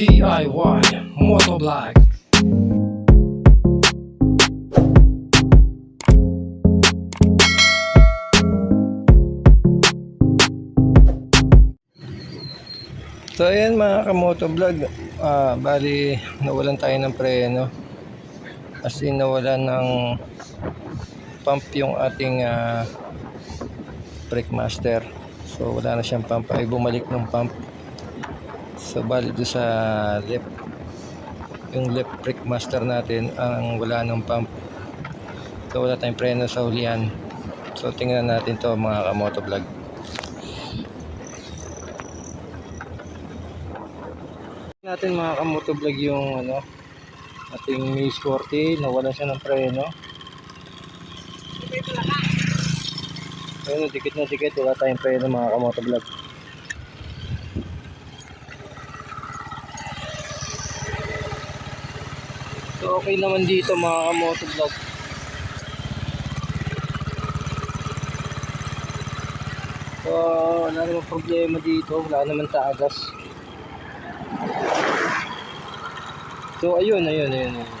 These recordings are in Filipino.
DIY Motovlog So ayan mga kamoto vlog, ah, bali nawalan tayo ng preno. As in nawalan ng pump yung ating ah, brake master. So wala na siyang pump ay bumalik ng pump. So bali doon sa left yung left brake master natin ang wala ng pump. So wala tayong preno sa hulihan. So tingnan natin to mga kamoto vlog. natin mga kamotovlog yung ano ating May Sporty nawalan siya ng preno ayun dikit na dikit wala tayong preno mga kamotovlog okay naman dito mga kamotovlog so wala naman problema dito wala naman tagas So ayun, ayun, ayun. ayun.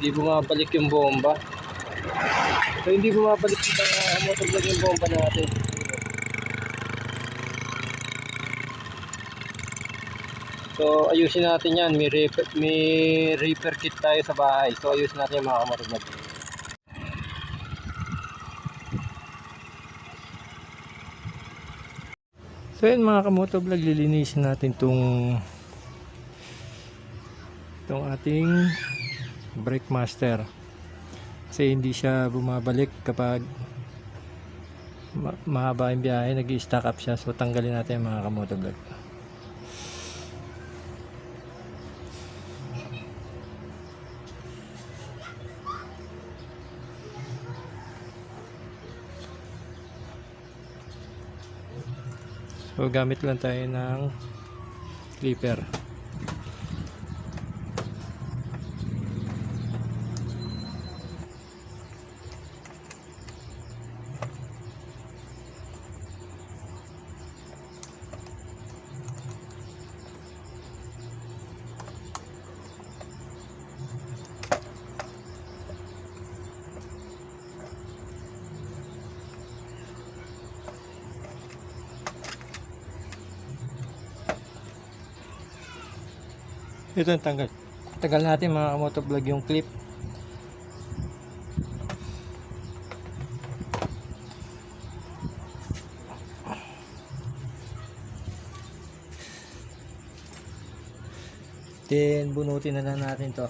Hindi bumabalik yung bomba. So hindi bumabalik yung uh, motovlog yung bomba natin. So ayusin natin yan. May, repair, may repair kit tayo sa bahay. So ayusin natin yung mga kamotovlog. So yun mga kamotovlog, lilinisin natin itong itong ating brake master kasi hindi siya bumabalik kapag ma mahaba yung biyahe nag stack up siya so tanggalin natin mga kamotovlog so gamit lang tayo ng clipper Ito ang tanggal. Tagal natin mga motovlog yung clip. Then bunutin na lang natin to.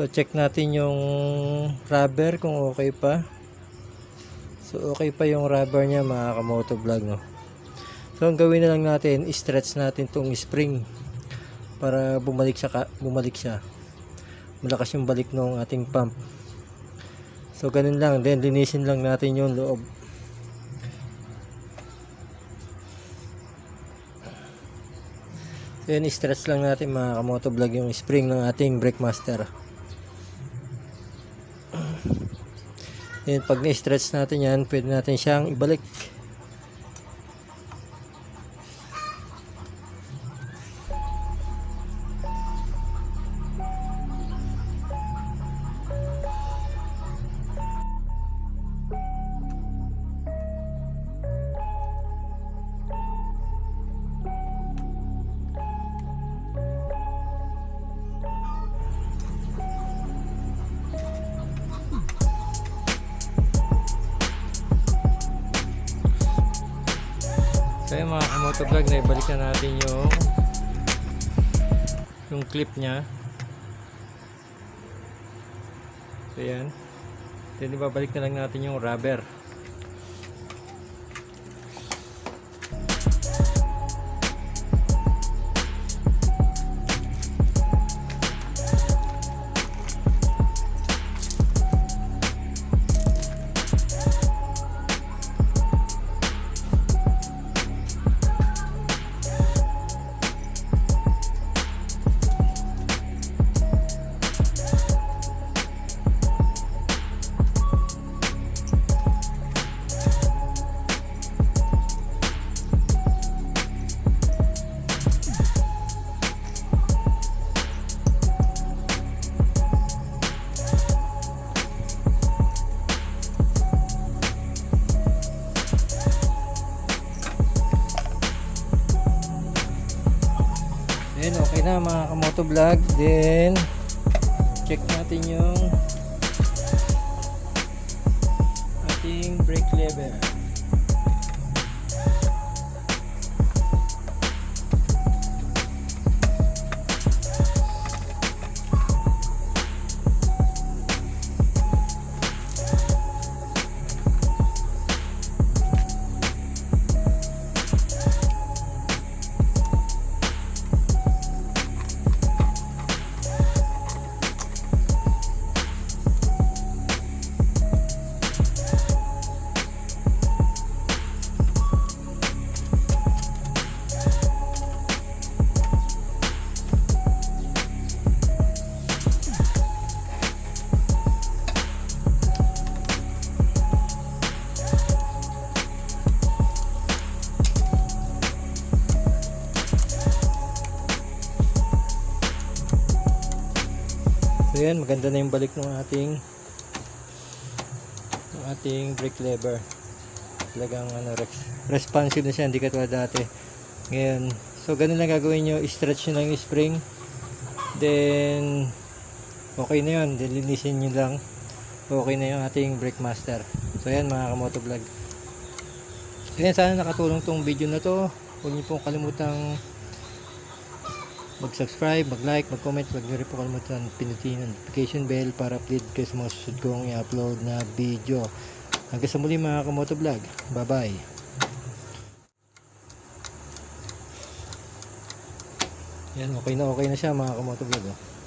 So check natin yung rubber kung okay pa. So okay pa yung rubber niya mga kamoto vlog no. So ang gawin na lang natin, stretch natin tong spring para bumalik siya bumalik siya. Malakas yung balik ng ating pump. So ganun lang, then linisin lang natin yung loob. So yun, stretch lang natin mga kamoto vlog yung spring ng ating brake master. Yan, pag na-stretch natin yan, pwede natin siyang ibalik. So yung mga kamotovlog na ibalik na natin yung yung clip niya. So yan. Then ibabalik na lang natin yung rubber. Okay na mga kamoto vlog. Then, check natin yung ating brake lever. So yan, maganda na yung balik ng ating ng ating brake lever. Talagang ano, res- responsive na siya, hindi katulad dati. Ngayon, so ganun lang gagawin nyo, stretch nyo lang spring. Then, okay na yun, then linisin nyo lang. Okay na yung ating brake master. So yan mga kamoto vlog. So yan, sana nakatulong tong video na to. Huwag niyo pong kalimutang mag-subscribe, mag-like, mag-comment, huwag niyo rin po kalimutan pinutin ang notification bell para update kayo sa mga susunod kong i-upload na video. Hanggang sa muli mga kamoto vlog. Bye-bye. Yan, okay na okay na siya mga kamoto vlog. Oh.